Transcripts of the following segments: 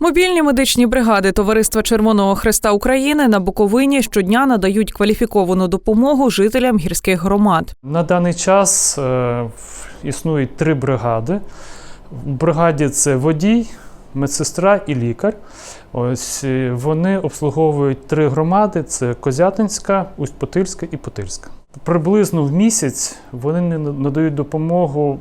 Мобільні медичні бригади Товариства Червоного Хреста України на Буковині щодня надають кваліфіковану допомогу жителям гірських громад. На даний час е, існують три бригади. В бригаді це водій, медсестра і лікар. Ось е, вони обслуговують три громади: це Козятинська, Усть-Потильська і Потильська. Приблизно в місяць вони надають допомогу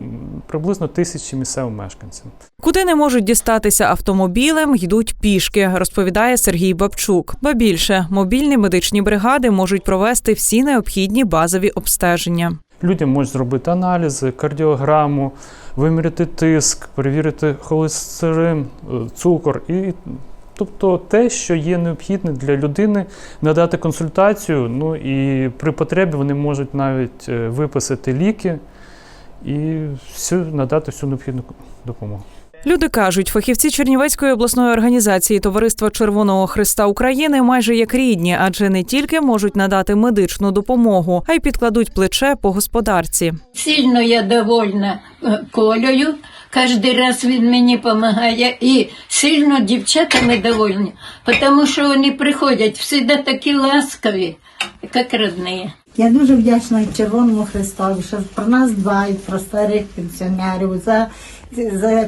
приблизно тисячі місцевим мешканцям. Куди не можуть дістатися автомобілем, йдуть пішки, розповідає Сергій Бабчук. Ба більше мобільні медичні бригади можуть провести всі необхідні базові обстеження. Людям можуть зробити аналізи, кардіограму, виміряти тиск, перевірити холестерин, е, цукор і. Тобто те, що є необхідне для людини, надати консультацію. Ну і при потребі вони можуть навіть е, виписати ліки і всю, надати всю необхідну допомогу. Люди кажуть, фахівці Чернівецької обласної організації Товариства Червоного Христа України майже як рідні, адже не тільки можуть надати медичну допомогу, а й підкладуть плече по господарці. Сильно я довольна е, Колею. Кожен раз він мені допомагає. І сильно дівчатами довольні, тому що вони приходять всі такі ласкаві, як родні. Я дуже вдячна Червоному Христові, що про нас дбають, про старих пенсіонерів, за, за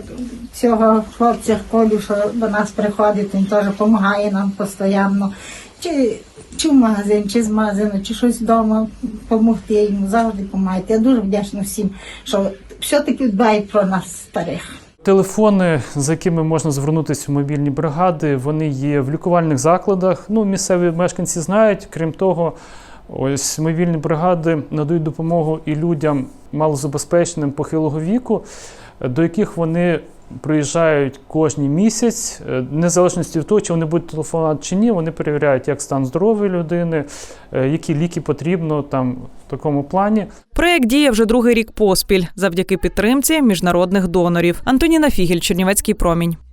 цього хлопця Колю, що до нас приходить, він теж допомагає нам постійно. Чи, чи в магазин, чи з магазину, чи щось вдома допомогти йому, завжди допомагають. Я дуже вдячна всім, що все-таки дбають про нас старих. Телефони, за якими можна звернутися в мобільні бригади, вони є в лікувальних закладах. Ну, місцеві мешканці знають. Крім того, ось мобільні бригади надають допомогу і людям малозабезпеченим похилого віку, до яких вони приїжджають кожен місяць, Е, незалежності від того, чи вони будуть телефонувати чи ні, вони перевіряють, як стан здоров'я людини, е, які ліки потрібно там в такому плані. Проєкт діє вже другий рік поспіль завдяки підтримці міжнародних донорів. Антоніна Фігель, Чернівецький промінь.